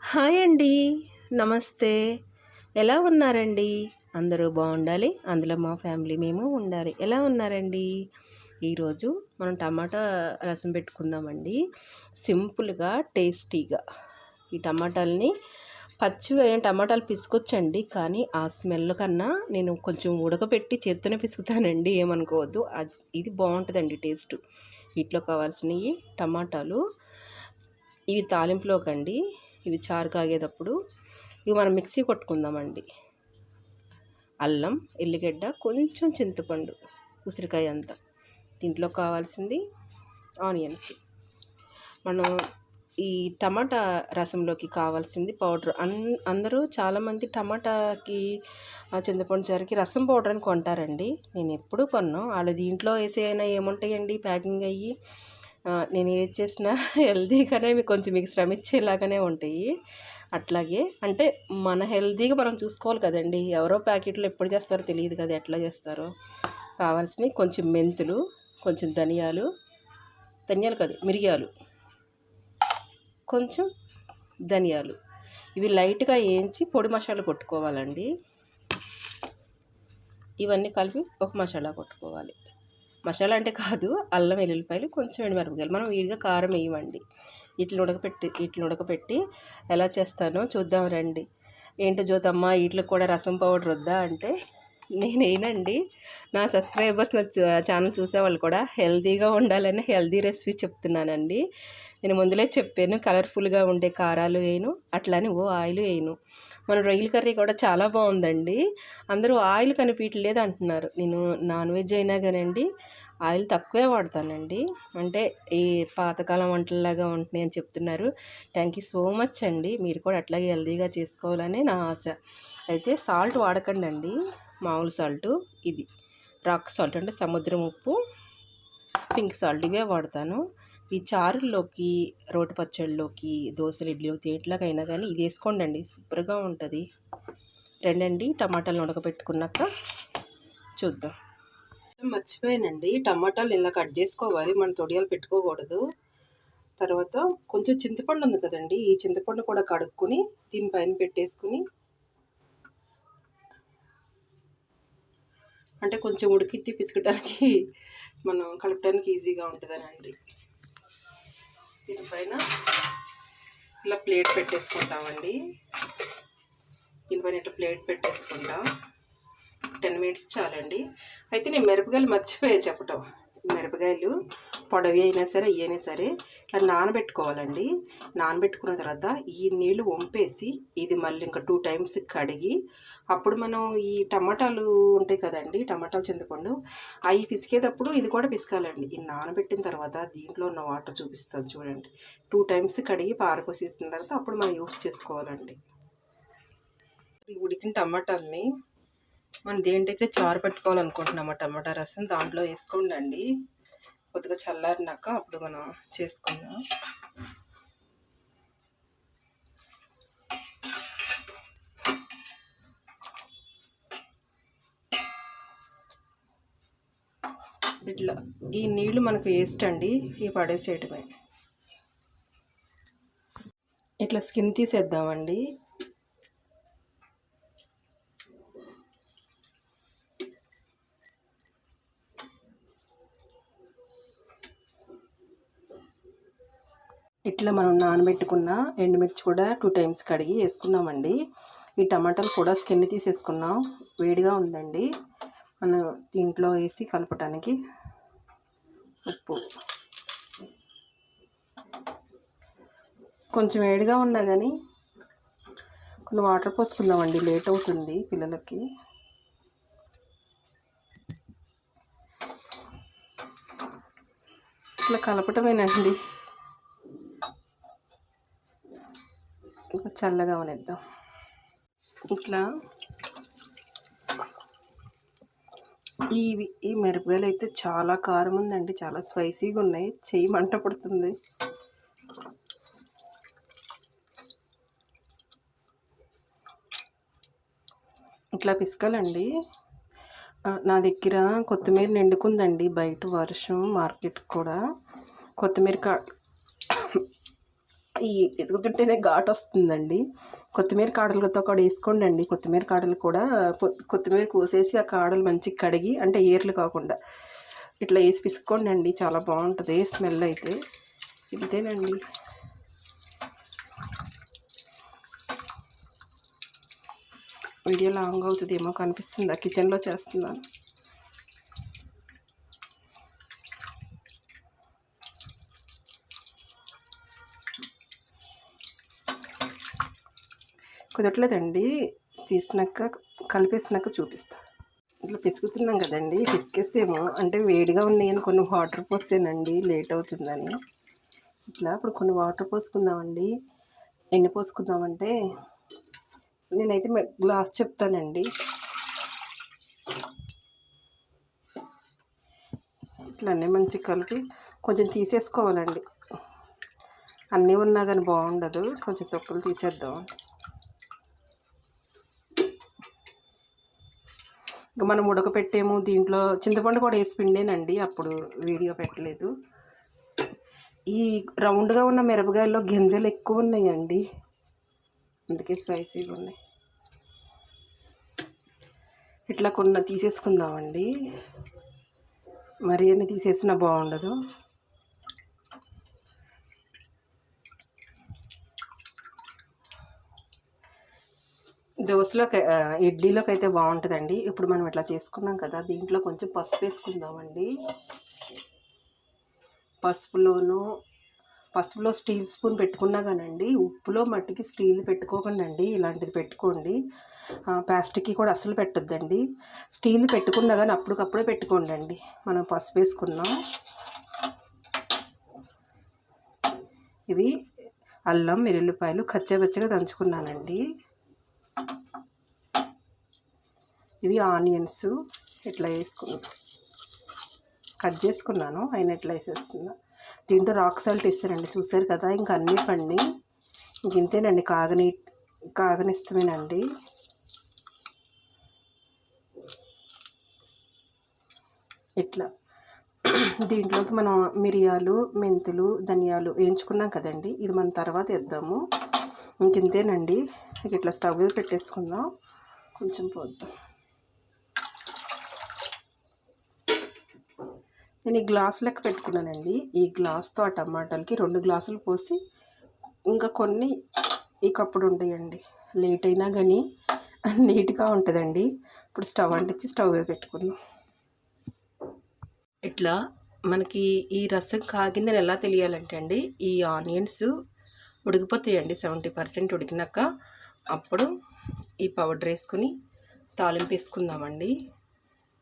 Hi అండి. నమస్తే. ఎలా ఉన్నారండి? అందరూ బాగుండాలి. అందులో మా ఫ్యామిలీ మేము ఉండాలి. ఎలా ఉన్నారండి? ఈరోజు మనం టమాటా రసం పెట్టుకుందామండి. సింపుల్గా టేస్టీగా. ఈ టమాటాలని పచ్చి టమాటాలు పిసుకొచ్చండి. కానీ ఆ స్మెల్ కన్నా నేను కొంచెం ఉడకపెట్టి చేత్తోనే పిసుకుతానండి. ఏమనుకోవద్దు. అది ఇది బాగుంటుందండి టేస్ట్. వీటిలో కావాల్సినవి టమాటాలు. ఇవి తాలింపులోకండి. ఇవి చారు కాగేటప్పుడు ఇవి మనం మిక్సీ కొట్టుకుందామండి. అల్లం ఎల్లిగడ్డ కొంచెం చింతపండు ఉసిరికాయ అంతా. దీంట్లో కావాల్సింది ఆనియన్స్. మనం ఈ టమాటా రసంలోకి కావాల్సింది పౌడర్. అన్ అందరూ చాలామంది టమాటాకి చింతపండు చారుకి రసం పౌడర్ అని కొంటారండి. నేను ఎప్పుడు కొన్నాను వాళ్ళు దీంట్లో వేసే అయినా ఏముంటాయండి? ప్యాకింగ్ అయ్యి. నేను ఏది చేసినా హెల్దీగానే మీకు కొంచెం మీకు శ్రమించేలాగానే ఉంటాయి. అట్లాగే అంటే మన హెల్దీగా మనం చూసుకోవాలి కదండి. ఎవరో ప్యాకెట్లు ఎప్పుడు చేస్తారో తెలియదు కదా ఎట్లా చేస్తారో. కావాల్సినవి కొంచెం మెంతులు కొంచెం ధనియాలు ధనియాలు కాదు మిరియాలు కొంచెం ధనియాలు. ఇవి లైట్గా వేయించి పొడి మసాలా కొట్టుకోవాలండి. ఇవన్నీ కలిపి ఒక మసాలా కొట్టుకోవాలి. మసాలా అంటే కాదు అల్లం వెల్లుల్లిపాయలు కొంచెం ఎండుమిరపకాయలు. మనం వీడిగా కారం వేయమండి. ఇట్లా ఉడకపెట్టి ఇట్లా ఉడకపెట్టి ఎలా చేస్తానో చూద్దాం రండి. ఏంటో జ్యోతమ్మ వీటికి కూడా రసం పౌడర్ వద్దా అంటే నేనేనండి నా సబ్స్క్రైబర్స్ నా ఛానల్ చూసేవాళ్ళు కూడా హెల్తీగా ఉండాలని హెల్తీ రెసిపీ చెప్తున్నానండి. నేను ముందులే చెప్పాను కలర్ఫుల్గా ఉండే కారాలు వేయను అట్లానే ఓ ఆయిల్ వేయను. మన రొయ్యల కర్రీ కూడా చాలా బాగుందండి. అందరూ ఆయిల్ కనిపించలేదు అంటున్నారు. నేను నాన్ వెజ్ అయినా కానండి ఆయిల్ తక్కువే వాడతానండి. అంటే ఈ పాతకాలం వంటల్లాగా ఉంటున్నాయి అని చెప్తున్నారు. థ్యాంక్ యూ సో మచ్ అండి. మీరు కూడా అట్లాగే హెల్తీగా చేసుకోవాలని నా ఆశ. అయితే సాల్ట్ వాడకండి అండి మామూలు సాల్ట్ ఇది. రాక్ సాల్ట్ అంటే సముద్రం ఉప్పు పింక్ సాల్ట్ ఇవే వాడతాను. ఈ చారుల్లోకి రోటి పచ్చళ్ళలోకి దోశలు ఇడ్లీ దేంట్లోకైనా కానీ ఇది వేసుకోండి అండి సూపర్గా ఉంటుంది. రెండండి టమాటాలు ఉడకబెట్టుకున్నాక చూద్దాం. మర్చిపోయానండి. టమాటాలు ఇలా కట్ చేసుకోవాలి. మనం తొడియాలు పెట్టుకోకూడదు. తర్వాత కొంచెం చింతపండు ఉంది కదండి. ఈ చింతపండు కూడా కడుక్కొని దీనిపైన పెట్టేసుకుని అంటే కొంచెం ఉడికిత్తి పిసుకటానికి మనం కలపడానికి ఈజీగా ఉంటుందనండి. దీనిపైన ఇలా ప్లేట్ పెట్టేసుకుంటామండి. దీనిపైన ఇట్లా ప్లేట్ పెట్టేసుకుంటాం. టెన్ మినిట్స్ చాలండి. అయితే నేను మిరపకాయలు మర్చిపోయా చెప్పటం. మిరపకాయలు పొడవి అయినా సరే అయినా సరే ఇట్లా నానబెట్టుకోవాలండి. నానబెట్టుకున్న తర్వాత ఈ నీళ్ళు వంపేసి ఇది మళ్ళీ ఇంకా టూ టైమ్స్ కడిగి అప్పుడు మనం ఈ టమాటాలు ఉంటాయి కదండి టమాటాలు చింతపండు అవి పిసికేటప్పుడు ఇది కూడా పిసకాలండి. ఇది నానబెట్టిన తర్వాత దీంట్లో ఉన్న వాటర్ చూపిస్తాను చూడండి. టూ టైమ్స్ కడిగి పారపోసేసిన తర్వాత అప్పుడు మనం యూస్ చేసుకోవాలండి. ఉడికిన టమాటాలని మనం దేంటైతే చారు పెట్టుకోవాలనుకుంటున్నామో టమాటా రసం దాంట్లో వేసుకోండి కొద్దిగా చల్లారినాక అప్పుడు మనం చేసుకుందాం. ఇట్లా ఈ నీళ్ళు మనకు వేస్ట్ అండి ఇవి పడేసేయటమే. ఇట్లా స్కిన్ తీసేద్దామండి. ఇట్లా మనం నానబెట్టుకున్న ఎండుమిర్చి కూడా టూ టైమ్స్ కడిగి వేసుకున్నామండి ఈ టమాటాలు కూడా స్కిన్ తీసేసుకున్నాం వేడిగా ఉందండి. మనం దీంట్లో వేసి కలపటానికి ఉప్పు. కొంచెం వేడిగా ఉన్నా కానీ కొన్ని వాటర్ పోసుకుందామండి లేట్ అవుతుంది పిల్లలకి. ఇట్లా కలపటమేనండి. ఇంకా చల్లగా ఉనిద్దాం ఇట్లా ఇవి ఈ మిరపకాయలు అయితే చాలా కారం ఉందండి చాలా స్పైసీగా ఉన్నాయి చెయ్యి మంట పడుతుంది. ఇట్లా పిసకాలండి. నా దగ్గర కొత్తిమీర నిండుకుందండి బయట వర్షం మార్కెట్ కూడా. కొత్తిమీర కా ఈ ఎదుగుతుంటేనే ఘాట్ వస్తుందండి కొత్తిమీర కాడలతో కూడా వేసుకోండి అండి కొత్తిమీర కాడలు కూడా కొత్తిమీర కోసేసి ఆ కాడలు మంచిగా కడిగి అంటే ఏర్లు కాకుండా ఇట్లా వేసి పిసుకోండి అండి చాలా బాగుంటుంది. స్మెల్ అయితే. ఇంతేనండి. వీడియో లాంగ్ అవుతుందేమో కనిపిస్తుందా? కిచెన్లో చేస్తున్నాను. కుదరట్లేదండి. తీసినాక కలిపేసినాక చూపిస్తా. ఇట్లా పిసుకుతున్నాం కదండి పిసికేసేమో. అంటే వేడిగా ఉన్నాయని కొన్ని వాటర్ పోసానండి లేట్ అవుతుందని. ఇట్లా ఇప్పుడు కొన్ని వాటర్ పోసుకుందామండి. ఎన్ని పోసుకుందామంటే నేనైతే గ్లాస్ చెప్తానండి. ఇట్లా అన్నీ మంచిగా కలిపి కొంచెం తీసేసుకోవాలండి. అన్నీ ఉన్నా కానీ బాగుండదు. కొంచెం తొక్కలు తీసేద్దాం. ఇంకా మనం ఉడకపెట్టేము దీంట్లో చింతపండు కూడా వేసి పిండేనండి అప్పుడు వీడియో పెట్టలేదు. ఈ రౌండ్గా ఉన్న మిరపకాయల్లో గింజలు ఎక్కువ ఉన్నాయండి. అందుకే స్పైసీగా ఉన్నాయి. ఇట్లా కొన్న తీసేసుకుందామండి. మరి అన్ని తీసేసినా బాగుండదు. దోశలోకి ఇడ్లీలోకి అయితే బాగుంటుందండి. ఇప్పుడు మనం ఇట్లా చేసుకున్నాం కదా దీంట్లో కొంచెం పసుపు వేసుకుందామండి. పసుపులోను పసుపులో స్టీల్ స్పూన్ పెట్టుకున్నా కానండి ఉప్పులో మట్టికి స్టీల్ పెట్టుకోకండి అండి ఇలాంటిది పెట్టుకోండి. ప్లాస్టిక్కి కూడా అసలు పెట్టొద్దండి. స్టీల్ పెట్టుకున్నా కానీ అప్పటికప్పుడే పెట్టుకోండి అండి మనం పసుపు వేసుకున్నాం. ఇవి అల్లం వెల్లుల్లిపాయలు కచ్చబచ్చగా దంచుకున్నానండి. ఇవి ఆనియన్స్ ఇట్లా వేసుకున్నాను కట్ చేసుకున్నాను ఆయన ఎట్లా వేసేస్తున్నా. దీంట్లో రాక్ సాల్ట్ ఇస్తారండి చూసారు కదా? ఇంక అన్నీ పండి ఇంక ఇంతేనండి కాగని కాగనిస్తమేనండి. ఇట్లా. దీంట్లోకి మనం మిరియాలు మెంతులు ధనియాలు వేయించుకున్నాం కదండి? ఇది మనం తర్వాత వేద్దాము. ఇంక ఇంతేనండి. ఇక ఇట్లా స్టవ్ మీద పెట్టేసుకుందాం. కొంచెం పోద్దాం. నేను ఈ గ్లాస్ లెక్క పెట్టుకున్నానండి. ఈ గ్లాస్తో ఆ టమాటాలకి రెండు గ్లాసులు పోసి ఇంకా కొన్ని ఈ కప్పుడు ఉంటాయండి. లేట్ అయినా కానీ నీట్గా ఉంటుందండి. ఇప్పుడు స్టవ్ అంటించి స్టవ్ మీద పెట్టుకుందాం. ఇట్లా మనకి ఈ రసం కాగిందని ఎలా తెలియాలంటే అండి ఈ ఆనియన్స్ ఉడికిపోతాయండి సెవెంటీ పర్సెంట్ ఉడికినాక అప్పుడు ఈ పౌడర్ వేసుకుని తాలింపు వేసుకుందామండి.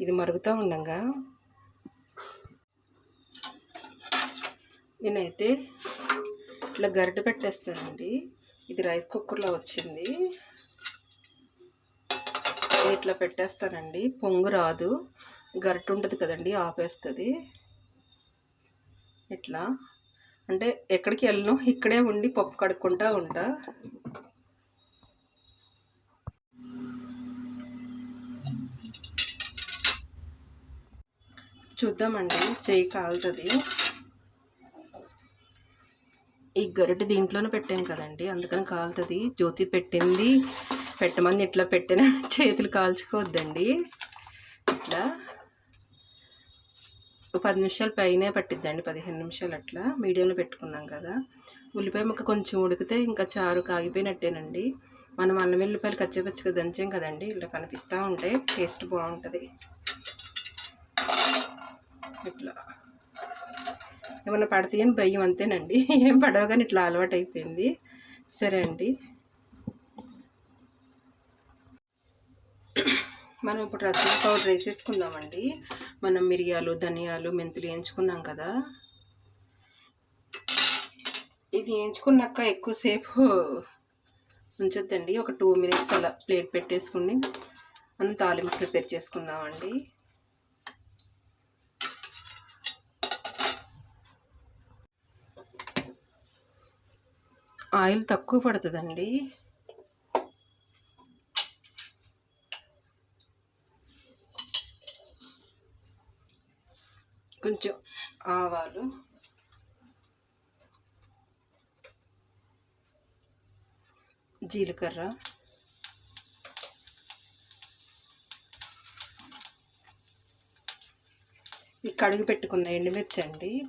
ఇది మరుగుతూ ఉండగా. నేనైతే ఇట్లా గరిట పెట్టేస్తానండి. ఇది రైస్ కుక్కర్లో వచ్చింది. ఇట్లా పెట్టేస్తానండి. పొంగు రాదు. గరిట ఉంటుంది కదండి ఆపేస్తుంది. ఇట్లా అంటే ఎక్కడికి వెళ్ళను? ఇక్కడే ఉండి పప్పు కడుక్కుంటా ఉంటా. చూద్దామండి చేయి కాలుతుంది. ఈ గరిటె దీంట్లోనే పెట్టాం కదండి అందుకని కాలుతుంది. జ్యోతి పెట్టింది. పెట్టమని ఇట్లా పెట్టిన చేతులు కాల్చుకోవద్దండి. ఇట్లా. పది నిమిషాలు పైనే పట్టిద్దండి పదిహేను నిమిషాలు అట్లా. మీడియంలో పెట్టుకున్నాం కదా. ఉల్లిపాయ ముక్క కొంచెం ఉడికితే ఇంకా చారు కాగిపోయినట్టేనండి. మనం అల్లం వెల్లిపాయలు కచ్చపచ్చగా దంచాం కదండి. ఇలా కనిపిస్తూ ఉంటే టేస్ట్ బాగుంటుంది. ఇట్లా. ఏమన్నా పడతాయని భయం అంతేనండి. ఏం పడవగానే కానీ ఇట్లా అలవాటు అయిపోయింది సరే అండి. మనం ఇప్పుడు రసం పౌడర్ వేసేసుకుందామండి. మనం మిరియాలు ధనియాలు మెంతులు వేయించుకున్నాం కదా. ఇది వేయించుకున్నాక ఎక్కువసేపు ఉంచొద్దండి. ఒక టూ మినిట్స్ అలా ప్లేట్ పెట్టేసుకుని మనం తాలింపు ప్రిపేర్ చేసుకుందామండి. ఆయిల్ తక్కువ పడుతుందండి. కొంచెం ఆవాలు. జీలకర్ర. ఈ కడుగు పెట్టుకున్న ఎండుమిర్చి అండి.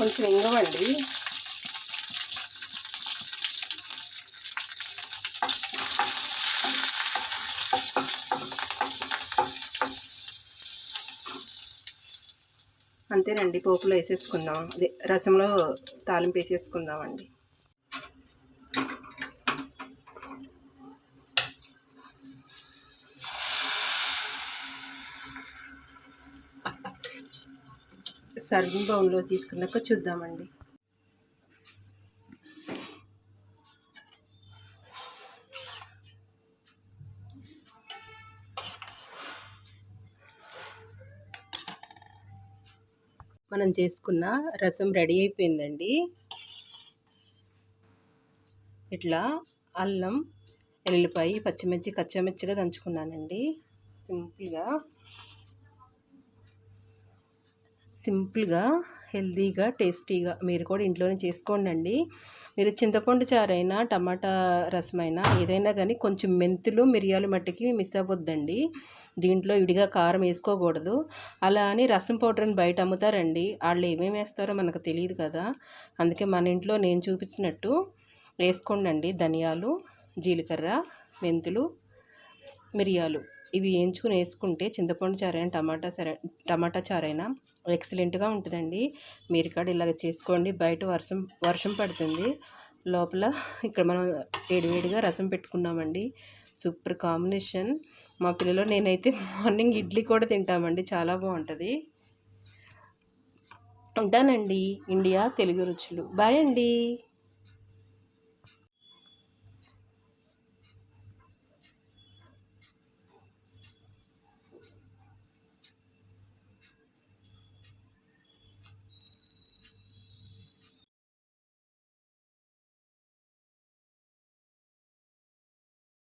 కొంచెం ఇంగవండి. అంతేనండి పోపులో వేసేసుకుందాం. అదే రసంలో తాలింపు వేసేసుకుందామండి. సర్వింగ్ బౌన్లో తీసుకున్నాక చూద్దామండి. మనం చేసుకున్న రసం రెడీ అయిపోయిందండి. ఇట్లా అల్లం ఎల్లుల్లిపాయ పచ్చిమిర్చి కచ్చామిర్చిగా దంచుకున్నానండి. సింపుల్గా. సింపుల్గా హెల్తీగా టేస్టీగా మీరు కూడా ఇంట్లోనే చేసుకోండి మీరు చింతపండు చారైనా టమాటా రసమైనా ఏదైనా కానీ కొంచెం మెంతులు మిరియాలు మట్టికి మిస్ అవ్వద్దండి. దీంట్లో ఇడిగా కారం వేసుకోకూడదు. అలా అని రసం పౌడర్ని బయట అమ్ముతారండి. వాళ్ళు ఏమేమి వేస్తారో మనకు తెలియదు కదా. అందుకే మన ఇంట్లో నేను చూపించినట్టు వేసుకోండి ధనియాలు జీలకర్ర మెంతులు మిరియాలు ఇవి వేయించుకుని వేసుకుంటే చింతపండు చారైనా టమాటా సరే టమాటా చారైనా ఎక్సలెంట్గా ఉంటుందండి. మీరు కూడా ఇలాగ చేసుకోండి. బయట వర్షం వర్షం పడుతుంది. లోపల ఇక్కడ మనం వేడివేడిగా రసం పెట్టుకున్నామండి. Super combination. మా పిల్లలు నేనైతే మార్నింగ్ ఇడ్లీ కూడా తింటామండి. చాలా బాగుంటుంది. ఉంటానండి. ఇండియా తెలుగు రుచులు. బాయ్ అండి.